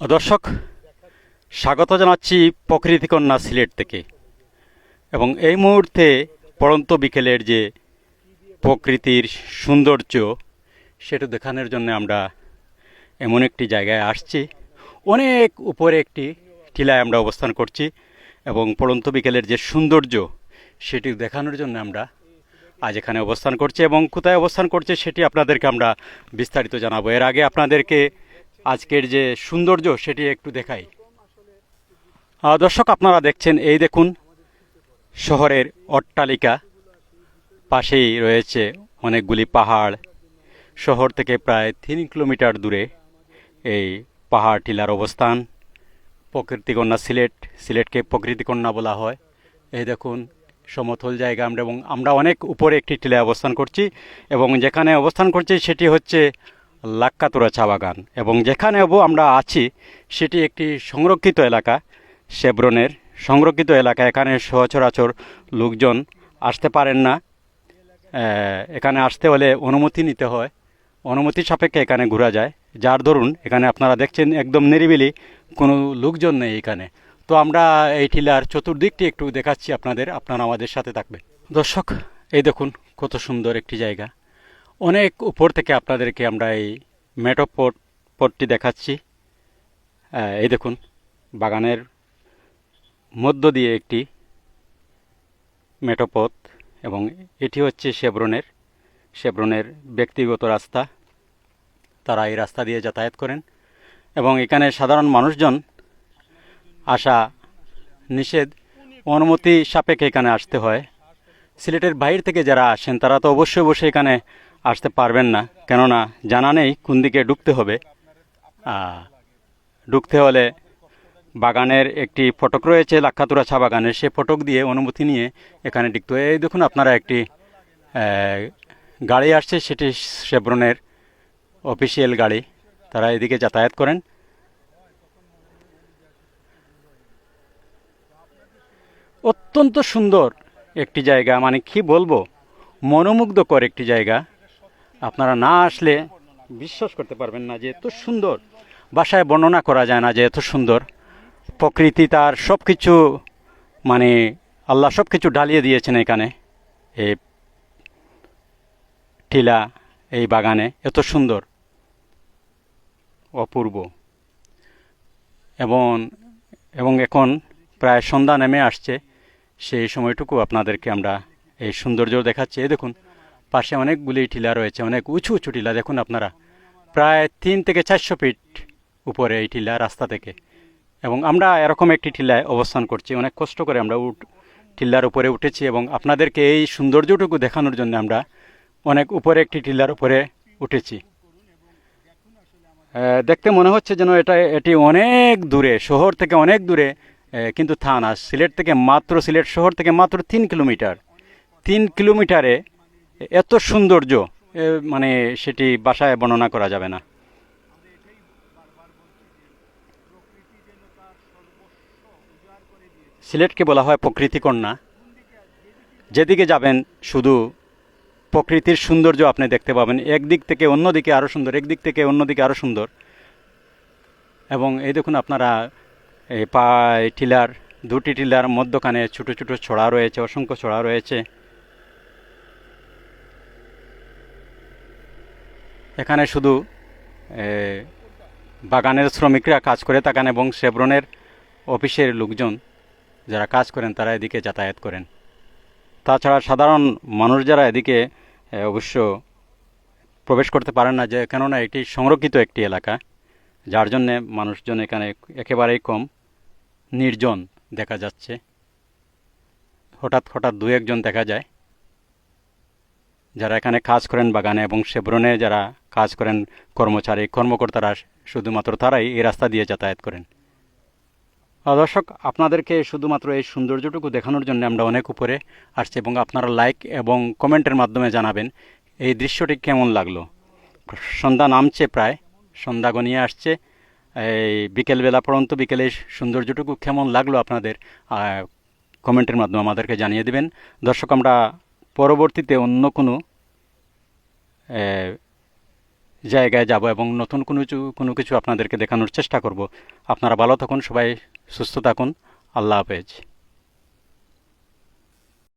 দর্শক, স্বাগত জানাচ্ছি প্রকৃতিকন্যা সিলেট থেকে। এবং এই মুহূর্তে পড়ন্ত বিকেলের যে প্রকৃতির সৌন্দর্য, সেটা দেখানোর জন্য আমরা এমন একটি জায়গায় আসছি। অনেক উপরে একটি টিলায় আমরা অবস্থান করছি এবং পড়ন্ত বিকেলের যে সৌন্দর্য সেটি দেখানোর জন্য আমরা আজ এখানে অবস্থান করছি এবং কোথায় অবস্থান করছে সেটি আপনাদেরকে আমরা বিস্তারিত জানাব। এর আগে আপনাদেরকে আজকের যে সৌন্দর্য সেটি একটু দেখাই। দর্শক, আপনারা দেখছেন এই দেখুন, শহরের অট্টালিকা। পাশেই রয়েছে অনেকগুলি পাহাড়। শহর থেকে প্রায় তিন কিলোমিটার দূরে এই পাহাড় টিলার অবস্থান। প্রকৃতিকন্যা সিলেট, সিলেটকে প্রকৃতিকন্যা বলা হয়। এই দেখুন, সমতল জায়গা আমরা এবং আমরা অনেক উপরে একটি টিলায় অবস্থান করছি এবং যেখানে অবস্থান করছি সেটি হচ্ছে লাক্কাতুরা চা বাগান। এবং যেখানে অবু আমরা আছি, সেটি একটি সংরক্ষিত এলাকা। শেব্রনের সংরক্ষিত এলাকা। এখানে সচরাচর লোকজন আসতে পারেন না। এখানে আসতে হলে অনুমতি নিতে হয়। অনুমতি সাপেক্ষে এখানে ঘোরা যায়। যার ধরুন এখানে আপনারা দেখছেন একদম নিরিবিলি কোনো লোকজন নেই এখানে। তো আমরা এই টিলার চতুর্দিকটি একটু দেখাচ্ছি আপনাদের। আপনারা আমাদের সাথে থাকবেন। দর্শক, এই দেখুন কত সুন্দর একটি জায়গা। অনেক উপর থেকে আপনাদেরকে আমরা এই মেটো পট পটটি দেখাচ্ছি। এই দেখুন, বাগানের মধ্য দিয়ে একটি মেটোপথ এবং এটি হচ্ছে শেব্রনের। শেব্রনের ব্যক্তিগত রাস্তা। তারা এই রাস্তা দিয়ে যাতায়াত করেন এবং এখানে সাধারণ মানুষজন আসা নিষেধ, অনুমতি সাপেক্ষে এখানে আসতে হয়। সিলেটের বাইরে থেকে যারা আসেন, তারা তো অবশ্যই বসে এখানে আসতে পারবেন না। কেননা জানা নেই কোন দিকে ঢুকতে হবে। ঢুকতে হলে বাগানের একটি ফটক রয়েছে, লাক্ষাতুরা চা বাগানের। সে ফটক দিয়ে অনুমতি নিয়ে এখানে ঢুকতে এই দেখুন আপনারা একটি গাড়ি আসছে। সেটি শেব্রনের অফিসিয়াল গাড়ি। তারা এদিকে যাতায়াত করেন। অত্যন্ত সুন্দর একটি জায়গা। মানে কি বলব? মনোমুগ্ধকর একটি জায়গা। আপনারা না আসলে বিশ্বাস করতে পারবেন না যে এত সুন্দর। বাসায় বর্ণনা করা যায় না যে এত সুন্দর। প্রকৃতি তার সব কিছু মানে আল্লাহ সব কিছু ঢালিয়ে দিয়েছেন এখানে। এই টিলা, এই বাগানে এত সুন্দর। অপূর্ব। এবং এবং এখন প্রায় সন্ধ্যা নেমে আসছে। সেই সময়টুকু আপনাদেরকে আমরা এই সৌন্দর্য দেখাচ্ছি। এই দেখুন পাশে অনেকগুলি টিলা রয়েছে, অনেক উঁচু উঁচু টিলা, দেখুন আপনারা। প্রায় তিন থেকে চারশো ফিট উপরে এই টিলা রাস্তা থেকে। এবং আমরা এরকম একটি টিলায় অবস্থান করছি। অনেক কষ্ট করে আমরা উঠ টিল্লার উপরে উঠেছি এবং আপনাদেরকে এই সৌন্দর্যটুকু দেখানোর জন্য আমরা অনেক উপরে একটি টিল্লার উপরে উঠেছি। দেখতে মনে হচ্ছে যেন এটা, এটি অনেক দূরে, শহর থেকে অনেক দূরে কিন্তু তা না। সিলেট থেকে মাত্র, সিলেট শহর থেকে মাত্র তিন কিলোমিটার। তিন কিলোমিটারে এত সৌন্দর্য মানে সেটি বাসায় বর্ণনা করা যাবে না। সিলেটকে বলা হয় প্রকৃতিকন্যা যেদিকে যাবেন, শুধু প্রকৃতির সৌন্দর্য আপনি দেখতে পাবেন। একদিক থেকে অন্যদিকে আরও সুন্দর, একদিক থেকে অন্যদিকে আরও সুন্দর। এবং এই দেখুন আপনারা এই পা টিলার, দুটি টিলার, মধ্যখানে ছোটো ছোটো ছড়া রয়েছে, অসংখ্য ছড়া রয়েছে। এখানে শুধু বাগানের শ্রমিকরা কাজ করে থাকেন এবং শেব্রনের অফিসের লোকজন যারা কাজ করেন, তারা এদিকে যাতায়াত করেন। তাছাড়া সাধারণ মানুষ যারা এদিকে অবশ্য প্রবেশ করতে পারেন না, যে, কেননা এটি সংরক্ষিত একটি এলাকা, যার জন্যে মানুষজন এখানে একেবারেই কম নির্জন দেখা যাচ্ছে। হঠাৎ হঠাৎ দু একজন দেখা যায়, যারা এখানে কাজ করেন বাগানে এবং শেব্রনে যারা কাজ করেন কর্মচারী, কর্মকর্তারা শুধুমাত্র তারাই এই রাস্তা দিয়ে যাতায়াত করেন। দর্শক, আপনাদেরকে শুধুমাত্র এই সৌন্দর্যটুকু দেখানোর জন্য আমরা অনেক উপরে আসছি এবং আপনারা লাইক এবং কমেন্টের মাধ্যমে জানাবেন এই দৃশ্যটি কেমন লাগল। সন্ধ্যা নামছে প্রায়, সন্ধ্যা গনিয়ে আসছে। এই বিকেলবেলা পর্যন্ত বিকেলে সৌন্দর্যটুকু কেমন লাগল আপনাদের কমেন্টের মাধ্যমে আমাদেরকে জানিয়ে দেবেন। দর্শক, আমরা পরবর্তীতে অন্য কোনো জায়গায় যাব এবং নতুন কোনো কোনো কিছু আপনাদেরকে দেখানোর চেষ্টা করব। আপনারা ভালো থাকুন, সবাই সুস্থ থাকুন। আল্লাহ হাফেজ।